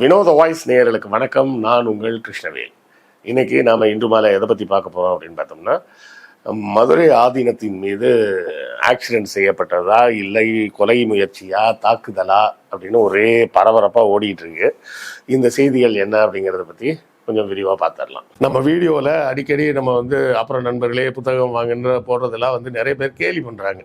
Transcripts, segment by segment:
வினோத வாய்ஸ் நேயர்களுக்கு வணக்கம். நான் உங்கள் கிருஷ்ணவேல். இன்னைக்கு நாம் இன்று மாலை எதை பற்றி பார்க்க போகிறோம் அப்படின்னு பார்த்தோம்னா மதுரை ஆதீனத்தின் மீது ஆக்சிடென்ட் செய்யப்பட்டதா இல்லை கொலை முயற்சியா தாக்குதலா அப்படின்னு ஒரே பரபரப்பாக ஓடிட்டு இருக்கு. இந்த செய்திகள் என்ன அப்படிங்கிறத பற்றி கொஞ்சம் விரிவாக பார்த்துடலாம். நம்ம வீடியோவில் அடிக்கடி நம்ம வந்து அப்புறம் நண்பர்களே புத்தகம் வாங்குன்ற போடுறதெல்லாம் வந்து நிறைய பேர் கேலி பண்ணுறாங்க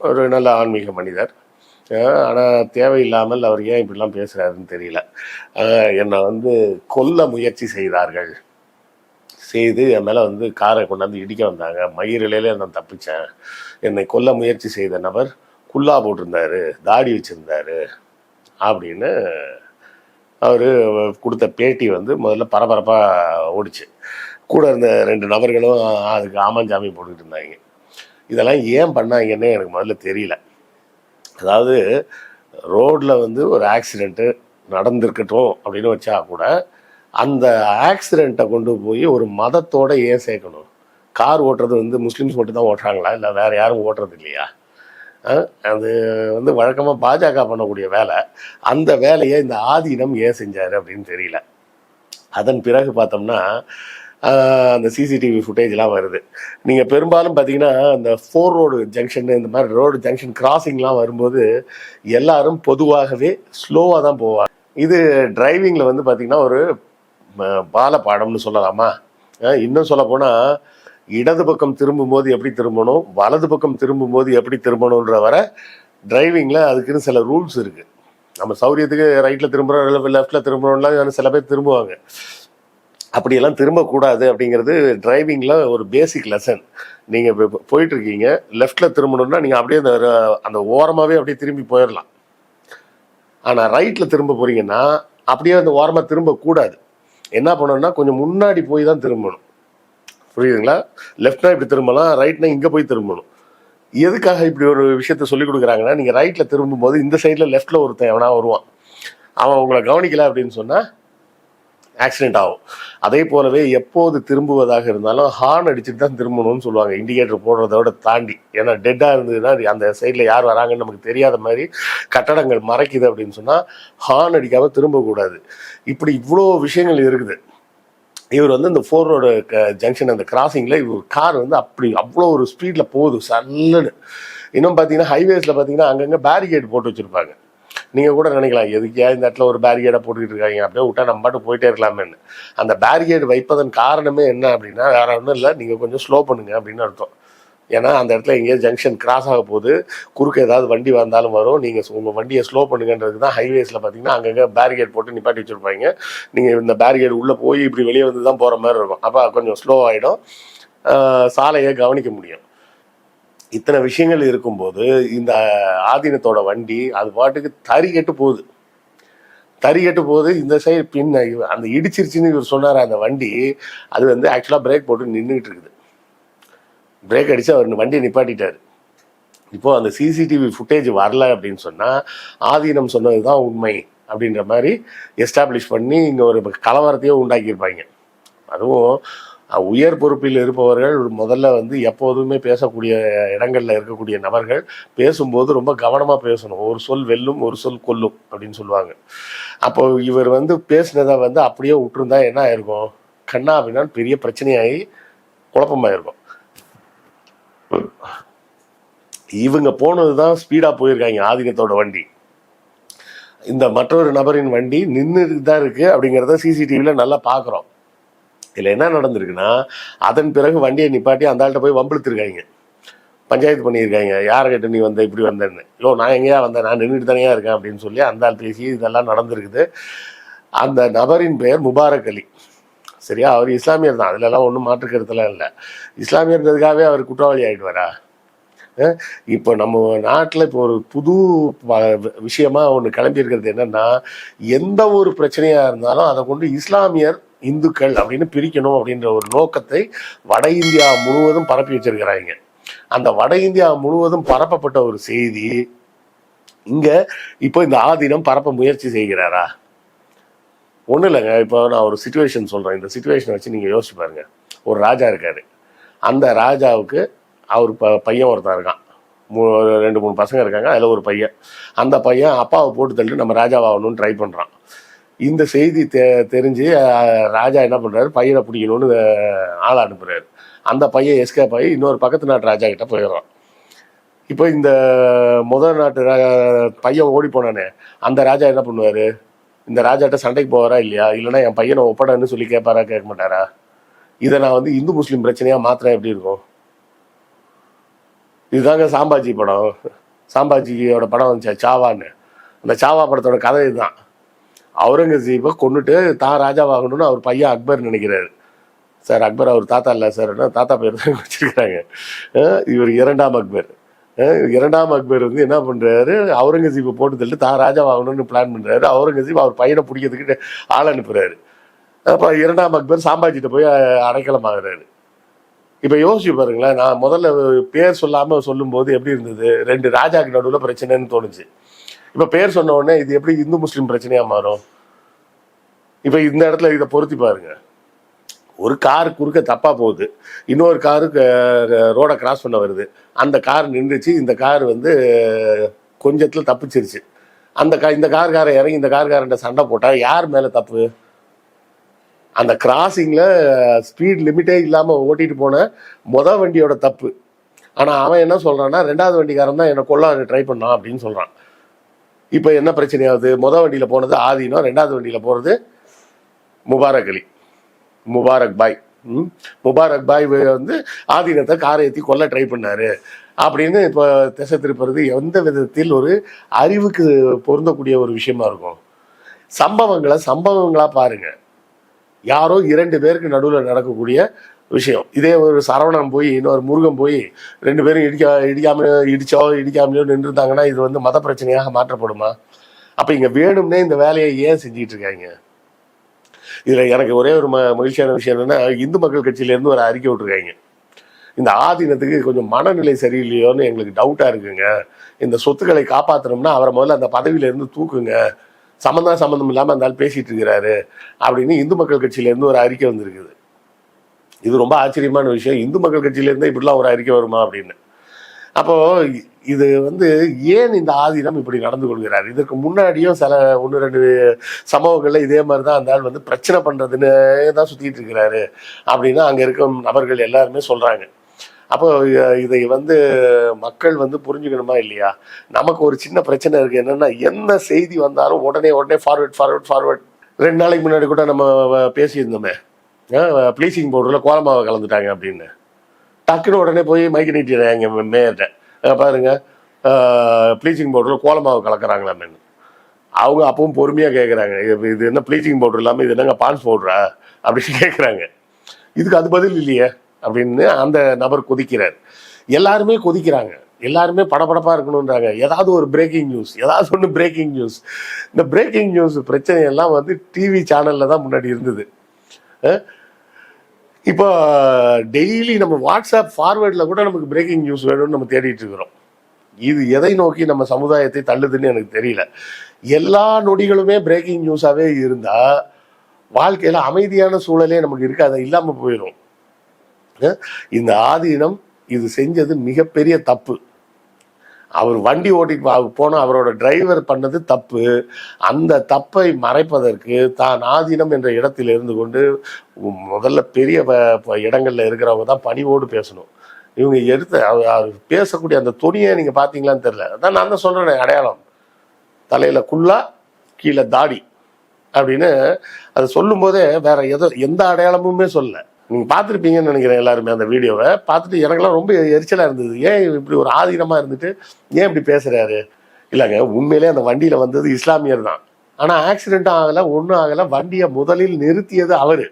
ஒரு நல்ல ஆன்மீக மனிதர். ஆனால் தேவையில்லாமல் அவர் ஏன் இப்படிலாம் பேசுகிறாருன்னு தெரியல. என்னை வந்து கொல்ல முயற்சி செய்தார்கள். செய்து என் மேலே வந்து காரை கொண்டாந்து இடிக்க வந்தாங்க. மயிரிலேயே நான் தப்பிச்சேன். என்னை கொல்ல முயற்சி செய்த நபர் குல்லா போட்டிருந்தாரு தாடி வச்சுருந்தாரு அப்படின்னு அவர் கொடுத்த பேட்டி வந்து முதல்ல பரபரப்பாக ஓடிச்சு. கூட இருந்த ரெண்டு நபர்களும் அதுக்கு ஆமாஞ்சாமி போட்டுக்கிட்டு இருந்தாங்க. இதெல்லாம் ஏன் பண்ணாங்கன்னே எனக்கு முதல்ல தெரியல. அதாவது ரோட்டில் வந்து ஒரு ஆக்சிடெண்ட்டு நடந்திருக்கட்டும் அப்படின்னு வச்சா கூட அந்த ஆக்சிடெண்ட்டை கொண்டு போய் ஒரு மதத்தோடு ஏன் சேர்க்கணும்? கார் ஓட்டுறது வந்து முஸ்லீம்ஸ் மட்டும் தான் ஓட்டுறாங்களா? இல்லை வேறு யாரும் ஓட்டுறது இல்லையா? அது வந்து வழக்கமாக பாஜக பண்ணக்கூடிய வேலை. அந்த வேலையை இந்த ஆதீனம் ஏன் செஞ்சார் அப்படின்னு தெரியல. அதன் பிறகு பார்த்தோம்னா அந்த சிசிடிவி ஃபுட்டேஜ்லாம் வருது. நீங்கள் பெரும்பாலும் பார்த்தீங்கன்னா அந்த ஃபோர் ரோடு ஜங்ஷன் இந்த மாதிரி ரோடு ஜங்ஷன் கிராசிங்லாம் வரும்போது எல்லாரும் பொதுவாகவே ஸ்லோவாக தான் போவாங்க. இது டிரைவிங்கில் வந்து பார்த்தீங்கன்னா ஒரு பால பாடம்னு சொல்லலாமா? இன்னும் சொல்ல போனால் இடது பக்கம் திரும்பும்போது எப்படி திரும்பணும் வலது பக்கம் திரும்பும்போது எப்படி திரும்பணுன்ற வர டிரைவிங்கில் அதுக்குன்னு சில ரூல்ஸ் இருக்குது நம்ம சௌரியத்துக்கு ரைட்டில் திரும்புகிறோம் லெஃப்டில் திரும்புகிறோம்லாம் சில பேர் திரும்புவாங்க. அப்படியெல்லாம் திரும்பக்கூடாது அப்படிங்கிறது டிரைவிங்கில் ஒரு பேசிக் லெசன் நீங்கள் இப்போ போயிட்டு இருக்கீங்க லெஃப்டில் திரும்பணும்னா நீங்கள் அப்படியே அந்த அந்த ஓரமாகவே அப்படியே திரும்பி போயிடலாம் ஆனால் ரைட்டில் திரும்ப போகிறீங்கன்னா அப்படியே அந்த ஓரமாக திரும்பக்கூடாது. என்ன பண்ணணும்னா கொஞ்சம் முன்னாடி போய் தான் திரும்பணும். புரியுதுங்களா? லெஃப்ட்னா இப்படி திரும்பலாம் ரைட்னா இங்கே போய் திரும்பணும். எதுக்காக இப்படி ஒரு விஷயத்த சொல்லி கொடுக்குறாங்கன்னா நீங்கள் ரைட்டில் திரும்பும்போது இந்த சைடில் லெஃப்டில் ஒருத்தன் எவனா வருவான். அவன் உங்களை கவனிக்கல அப்படின்னு சொன்னால் ஆக்சிடென்ட் ஆகும். அதே போலவே எப்போது திரும்புவதாக இருந்தாலும் ஹார்ன் அடிச்சுட்டு தான் திரும்பணும்னு சொல்லுவாங்க. இண்டிகேட்டர் போடுறதோட தாண்டி. ஏன்னா டெட்டாக இருந்ததுன்னா அது அந்த சைடில் யார் வராங்கன்னு நமக்கு தெரியாத மாதிரி கட்டடங்கள் மறைக்குது அப்படின்னு சொன்னால் ஹார்ன் அடிக்காமல் திரும்பக்கூடாது. இப்படி இவ்வளோ விஷயங்கள் இருக்குது. இவர் வந்து இந்த ஃபோர் ரோடு ஜங்ஷன் அந்த கிராசிங்கில் இவர் கார் வந்து அப்படி அவ்வளோ ஒரு ஸ்பீடில் போகுது. சல்லுன்னு. இன்னும் பார்த்தீங்கன்னா ஹைவேஸில் பார்த்தீங்கன்னா அங்கங்கே பேரிகேட் போட்டு வச்சுருப்பாங்க. நீங்கள் கூட நினைக்கலாம் எதுக்கே இந்த இடத்துல ஒரு பேரிகேடை போட்டுக்கிட்டு இருக்காங்க? அப்படியே விட்டா நம்ம பாட்டு போயிட்டே இருக்கலாமேன்னு. அந்த பேரிகேடு வைப்பதன் காரணமே என்ன அப்படின்னா வேற ஒன்றும் இல்லை நீங்கள் கொஞ்சம் ஸ்லோ பண்ணுங்க அப்படின்னு அர்த்தம். ஏன்னா அந்த இடத்துல எங்கேயோ ஜங்ஷன் கிராஸ் ஆக போகுது குறுக்க ஏதாவது வண்டி வந்தாலும் வரும். நீங்கள் உங்கள் வண்டியை ஸ்லோ பண்ணுங்கன்றதுக்கு தான் ஹைவேஸில் பார்த்தீங்கன்னா அங்கங்கே பேரிகேட் போட்டு நிப்பாட்டி வச்சுருப்பாங்க. நீங்கள் இந்த பேரிகேட் உள்ளே போய் இப்படி வெளியே வந்து தான் போகிற மாதிரி இருக்கும். அப்போ கொஞ்சம் ஸ்லோ ஆகிடும் சாலையை கவனிக்க முடியும். இத்தனை விஷயங்கள் இருக்கும்போது இந்த ஆதீனத்தோட வண்டி அது பாட்டுக்கு தறி கெட்டு போகுது. தறி கெட்டு போகுது இந்த சைடு பின்ன அந்த இடிச்சிருச்சுன்னு இவர் சொன்னார் அந்த வண்டி அது வந்து ஆக்சுவலாக பிரேக் போட்டு நின்றுட்டு இருக்குது. பிரேக் அடித்து அவர் வண்டியை நிப்பாட்டிட்டாரு. இப்போது அந்த சிசிடிவி ஃபுட்டேஜ் வரல அப்படின்னு சொன்னால் ஆதீனம் சொன்னது தான் உண்மை அப்படின்ற மாதிரி எஸ்டாப்ளிஷ் பண்ணி இங்கே ஒரு கலவரத்தையே உண்டாக்கியிருப்பாங்க. அதுவும் உயர் பொறுப்பில் இருப்பவர்கள் முதல்ல வந்து எப்போதுமே பேசக்கூடிய இடங்களில் இருக்கக்கூடிய நபர்கள் பேசும்போது ரொம்ப கவனமாக பேசணும். ஒரு சொல் வெல்லும் ஒரு சொல் கொல்லும் அப்படின்னு சொல்லுவாங்க. அப்போ இவர் வந்து பேசினதை வந்து அப்படியே விட்டுருந்தா என்ன ஆயிருக்கும்? கண்ணா அப்படின்னா பெரிய பிரச்சனையாகி குழப்பமாயிருக்கும். இவங்க போனது தான் ஸ்பீடாக போயிருக்காங்க ஆதிக்கத்தோட வண்டி. இந்த மற்றொரு நபரின் வண்டி நின்று தான் இருக்குது அப்படிங்கிறத சிசிடிவியில் நல்லா பார்க்குறோம் இதில் என்ன நடந்திருக்குன்னா அதன் பிறகு வண்டியை நிப்பாட்டி அந்த ஆள்கிட்ட போய் வம்பிழுத்துருக்காங்க. பஞ்சாயத்து பண்ணியிருக்காங்க. யாரை கிட்ட நீ வந்த இப்படி வந்தேன்னு. யோ நான் எங்கேயா வந்தேன்? நான் நின்றுட்டு தனியாக இருக்கேன் அப்படின்னு சொல்லி அந்த ஆள் பேசி இதெல்லாம் நடந்திருக்குது. அந்த நபரின் பெயர் முபாரக் அலி. சரியா? அவர் இஸ்லாமியர் தான். அதுலலாம் ஒன்றும் மாற்றுக்கிறதுலாம் இல்லை. இஸ்லாமியர்ன்றதுக்காகவே அவர் குற்றவாளி ஆகிடுவாரா இப்போ நம்ம நாட்டில் இப்போ ஒரு புது விஷயமா ஒன்று கிளம்பி இருக்கிறது என்னன்னா எந்த ஒரு பிரச்சனையாக இருந்தாலும் அதை கொண்டு இஸ்லாமியர் இந்துக்கள் அப்படின்னு பிரிக்கணும் அப்படின்ற ஒரு நோக்கத்தை வட இந்தியா முழுவதும் பரப்பி வச்சிருக்கிறாங்க. அந்த வட இந்தியா முழுவதும் பரப்பப்பட்ட ஒரு செய்தி இங்க இப்போ இந்த ஆதீனம் பரப்ப முயற்சி செய்கிறாரா? ஒன்றும் இல்லைங்க. இப்போ நான் ஒரு சுச்சுவேஷன் சொல்கிறேன் இந்த சுச்சுவேஷனை வச்சு நீங்கள் யோசிச்சு பாருங்க. ஒரு ராஜா இருக்காரு. அந்த ராஜாவுக்கு அவர் ப பையன் ஒருத்தன் இருக்கான். மூ ரெண்டு மூணு பசங்க இருக்காங்க. அதில் ஒரு பையன். அந்த பையன் அப்பாவை போட்டு தள்ளிட்டு நம்ம ராஜாவாகணும்னு ட்ரை பண்ணுறான் இந்த செய்தி தெ தெரிஞ்சு ராஜா என்ன பண்ணுறாரு பையனை பிடிக்கணும்னு ஆள் அனுப்புகிறாரு அந்த பையன் எஸ்கேப் ஆகி இன்னொரு பக்கத்து நாட்டு ராஜா கிட்ட போயிடுறான். இப்போ இந்த முதல் நாட்டு ரா- பையன் ஓடி போனானே அந்த ராஜா என்ன பண்ணுவார்? இந்த ராஜாட்ட சண்டைக்கு போவாரா இல்லையா? இல்லைன்னா என் பையனை ஒப்படன்னு சொல்லி கேட்பாரா கேட்க மாட்டாரா? இதை நான் வந்து இந்து முஸ்லீம் பிரச்சனையாக மாத்திரம் எப்படி இருக்கும்? இதுதாங்க சாம்பாஜி படம். சாம்பாஜியோட படம் வந்துச்சு? சாவான்னு. அந்த சாவா படத்தோட கதை இதுதான். அவுரங்கசீப்பை கொண்டுட்டு தான் ராஜாவாகணும்னு அவர் பையன் அக்பர் நினைக்கிறாரு. சார் அக்பர் அவர் தாத்தா இல்லை சார் தாத்தா பேர் தான் வச்சிருக்கிறாங்க இவர் இரண்டாம் அக்பர். இரண்டாம் அக்பர் வந்து என்ன பண்ணுறாரு அவுரங்கசீப்பை போட்டு தள்ளிட்டு தான் ராஜாவாகணும்னு பிளான் பண்ணுறாரு அவுரங்கசீப் அவர் பையனை பிடிக்கிறதுக்கு ஆள் அனுப்புகிறாரு அப்போ இரண்டாம் அக்பர் சாம்பாஜிட்ட போய் அடைக்கலம் ஆகுறாரு இப்போ யோசிச்சு பாருங்களேன் நான் முதல்ல பேர் சொல்லாமல் சொல்லும்போது எப்படி இருந்தது? ரெண்டு ராஜாக்கு நடுவில் பிரச்சனைன்னு தோணுச்சு. இப்போ பேர் சொன்ன உடனே இது எப்படி இந்து முஸ்லீம் பிரச்சனையா மாறும்? இப்போ இந்த இடத்துல இதை பொருத்தி பாருங்க. ஒரு கார் குறுக்க தப்பா போகுது. இன்னொரு காரு ரோடை கிராஸ் பண்ண வருது. அந்த கார் நின்றுச்சு. இந்த கார் வந்து கொஞ்சத்துல தப்பிச்சிருச்சு. அந்த கா இந்த கார்காரை இறங்கி இந்த கார்காரன்ட்ட சண்டை போட்டா யார் மேல தப்பு? அந்த கிராசிங்ல ஸ்பீட் லிமிட்டே இல்லாம ஓட்டிட்டு போன மொத வண்டியோட தப்பு. ஆனா அவன் என்ன சொல்றான்னா ரெண்டாவது வண்டிக்காரன் தான் என்னை கொள்ள ட்ரை பண்ணான் அப்படின்னு சொல்றான். இப்போ என்ன பிரச்சனையாகுது மொதல் வண்டியில் போனது ஆதீனம் ரெண்டாவது வண்டியில் போகிறது முபாரக் அலி. முபாரக் பாய். ம்? முபாரக் பாய் வந்து ஆதீனத்தை காரை ஏற்றி கொல்ல ட்ரை பண்ணாரு. அப்படின்னு இப்போ திசை திருப்புறது எந்த விதத்தில் ஒரு அறிவுக்கு பொருந்தக்கூடிய ஒரு விஷயமா இருக்கும்? சம்பவங்களை சம்பவங்களாக பாருங்க. யாரோ இரண்டு பேருக்கு நடுவில் நடக்கக்கூடிய விஷயம். இதே ஒரு சரவணம் போய் இன்னொரு முருகன் போய் ரெண்டு பேரும் இடிக்க இடிக்காம இடிச்சோ இடிக்காமலையோ நின்றுட்டாங்கன்னா இது வந்து மத பிரச்சனையாக மாற்றப்படுமா? அப்போ இங்கே வேணும்னே இந்த வேலையை ஏன் செஞ்சிட்டு இருக்காங்க இதில் எனக்கு ஒரே ஒரு ம மகிழ்ச்சியான விஷயம் என்னென்னா இந்து மக்கள் கட்சியிலேருந்து ஒரு அறிக்கை விட்டுருக்காங்க. இந்த ஆதீனத்துக்கு கொஞ்சம் மனநிலை சரியில்லையோன்னு எங்களுக்கு டவுட்டாக இருக்குங்க. இந்த சொத்துக்களை காப்பாற்றணும்னா அவரை முதல்ல அந்த பதவியிலேருந்து தூக்குங்க. சம்மந்தம் சம்மந்தம் இல்லாமல் அந்த ஆள் பேசிகிட்டு இருக்கிறாரு அப்படின்னு இந்து மக்கள் கட்சியிலேருந்து ஒரு அறிக்கை வந்திருக்குது. இது ரொம்ப ஆச்சரியமான விஷயம். இந்து மக்கள் கட்சியிலேருந்தே இப்படிலாம் ஒரு அறிக்கை வருமா அப்படின்னு. அப்போது இது வந்து ஏன் இந்த ஆதீனம் இப்படி நடந்து கொள்கிறார்? இதற்கு முன்னாடியும் சில ஒன்று ரெண்டு சம்பவங்களில் இதே மாதிரி தான் அந்த ஆள் வந்து பிரச்சனை பண்ணுறதுன்னு தான் சுற்றிட்டு இருக்கிறாரு அப்படின்னு அங்கே இருக்கும் நபர்கள் எல்லாருமே சொல்கிறாங்க அப்போ இதை வந்து மக்கள் வந்து புரிஞ்சுக்கணுமா இல்லையா? நமக்கு ஒரு சின்ன பிரச்சனை இருக்குது என்னென்னா என்ன செய்தி வந்தாலும் உடனே உடனே ஃபார்வர்ட் ஃபார்வர்ட் ஃபார்வர்ட் ரெண்டு நாளைக்கு முன்னாடி கூட நம்ம பேசியிருந்தோமே. ப்ளீச்சிங் பவுடரில் கோலமாவை கலந்துட்டாங்க அப்படின்னு. டக்குன்னு உடனே போய் மைக்கு நீட்டிடுறாங்க மேயர்கிட்ட. பாருங்க ப்ளீச்சிங் பவுடரில் கோலமாவை கலக்குறாங்களாமேன்னு அவங்க அப்பவும் பொறுமையாக கேட்குறாங்க இது என்ன ப்ளீச்சிங் பவுடர் இல்லாமல் இது என்னங்க பான்ஸ் பவுடரா அப்படின்னு கேட்குறாங்க இதுக்கு அது பதில் இல்லையே அப்படின்னு அந்த நபர் கொதிக்கிறார். எல்லாருமே கொதிக்கிறாங்க. எல்லாருமே படபடப்பாக இருக்கணுன்றாங்க ஏதாவது ஒரு பிரேக்கிங் நியூஸ் ஏதாவது ஒன்று பிரேக்கிங் நியூஸ் இந்த பிரேக்கிங் நியூஸ் பிரச்சனை எல்லாம் வந்து டிவி சேனலில் தான் முன்னாடி இருந்தது. இப்போ டெய்லி நம்ம வாட்ஸ்அப் ஃபார்வேர்டில் கூட நமக்கு பிரேக்கிங் நியூஸ் வேணும்னு நம்ம தேடிட்டு இருக்கிறோம். இது எதை நோக்கி நம்ம சமுதாயத்தை தள்ளுதுன்னு எனக்கு தெரியல. எல்லா நொடிகளுமே பிரேக்கிங் நியூஸாகவே இருந்தால் வாழ்க்கையில் அமைதியான சூழலே நமக்கு இருக்காது இல்லாமல் போயிடும் இந்த ஆதீனம் இது செஞ்சது மிகப்பெரிய தப்பு. அவர் வண்டி ஓட்டிட்டு போனால் போன அவரோட டிரைவர் பண்ணது தப்பு. அந்த தப்பை மறைப்பதற்கு தான் ஆதீனம் என்ற இடத்தில் இருந்து கொண்டு முதல்ல பெரிய இடங்களில் இருக்கிறவங்க தான் பணிவோடு பேசணும். இவங்க எடுத்த அவர் அவர் பேசக்கூடிய அந்த துணியை நீங்கள் பார்த்தீங்களான்னு தெரில அதான் நான் தான் சொல்கிறேன் அடையாளம். தலையில் குல்லா கீழே தாடி அப்படின்னு அதை சொல்லும்போதே வேற எதோ எந்த அடையாளமுமே சொல்லலை. நீங்கள் பார்த்துருப்பீங்கன்னு நினைக்கிறேன் எல்லாருமே அந்த வீடியோவை. பார்த்துட்டு எனக்கெல்லாம் ரொம்ப எரிச்சலாக இருந்தது. ஏன் இப்படி ஒரு ஆதீனமாக இருந்துட்டு ஏன் இப்படி பேசுகிறாரு இல்லைங்க உண்மையிலே அந்த வண்டியில் வந்தது இஸ்லாமியர் தான். ஆனால் ஆக்சிடெண்ட்டும் ஆகலை ஒன்றும் ஆகலை வண்டியை முதலில் நிறுத்தியது அவர்.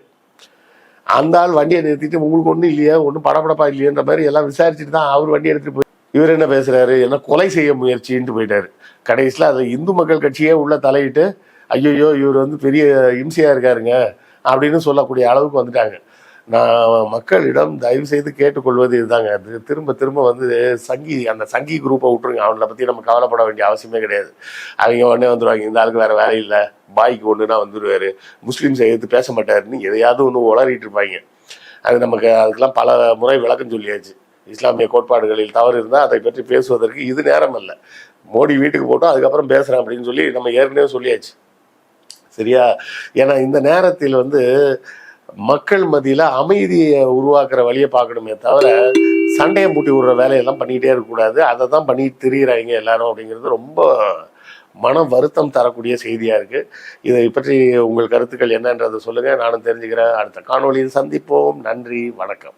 அந்த ஆள் வண்டியை நிறுத்திட்டு உங்களுக்கு ஒன்றும் இல்லையே ஒன்றும் படபடப்பா இல்லையன்ற மாதிரி எல்லாம் விசாரிச்சுட்டு தான் அவர் வண்டி எடுத்துகிட்டு போய் இவர் என்ன பேசுகிறாரு என்ன கொலை செய்ய முயற்சின்ட்டு போயிட்டார். கடைசியில் அது இந்து மக்கள் கட்சியே உள்ள தலையிட்டு ஐயோ இவர் வந்து பெரிய இம்சையாக இருக்காருங்க அப்படின்னு சொல்லக்கூடிய அளவுக்கு வந்துட்டாங்க. நான் மக்களிடம் தயவு செய்து கேட்டுக்கொள்வது இதுதாங்க. அது திரும்ப திரும்ப வந்து சங்கி அந்த சங்கி குரூப்பை விட்டுருங்க. அவங்கள பற்றி நம்ம கவலைப்பட வேண்டிய அவசியமே கிடையாது. அவங்க உடனே வந்துடுவாங்க இந்த ஆளுக்கு வேறு வேலை இல்லை. பாய்க்கு ஒன்றுனா வந்துடுவாரு முஸ்லீம்ஸை எதிர்த்து பேச மாட்டாருன்னு எதையாவது ஒன்று உளறிட்டு இருப்பாங்க. அது நமக்கு அதுக்கெல்லாம் பல முறை விளக்கம் சொல்லியாச்சு. இஸ்லாமிய கோட்பாடுகளில் தவறு இருந்தால் அதை பற்றி பேசுவதற்கு இது நேரம் இல்லை மோடி வீட்டுக்கு போட்டோம் அதுக்கப்புறம் பேசுகிறேன் அப்படின்னு சொல்லி நம்ம ஏற்கனவே சொல்லியாச்சு. சரியா? ஏன்னா இந்த நேரத்தில் வந்து மக்கள் மத்தியில் அமைதியை உருவாக்குற வழியை பார்க்கணுமே தவிர சண்டையை மூட்டி விடுற வேலையெல்லாம் பண்ணிக்கிட்டே இருக்கக்கூடாது. அதை தான் பண்ணிட்டு திரியிறாங்க எல்லாரும் அப்படிங்கிறது ரொம்ப மன வருத்தம் தரக்கூடிய செய்தியாக இருக்குது இதை பற்றி உங்கள் கருத்துக்கள் என்னன்றதை சொல்லுங்கள் நானும் தெரிஞ்சுக்கிறேன். அடுத்த காணொளியில் சந்திப்போம். நன்றி. வணக்கம்.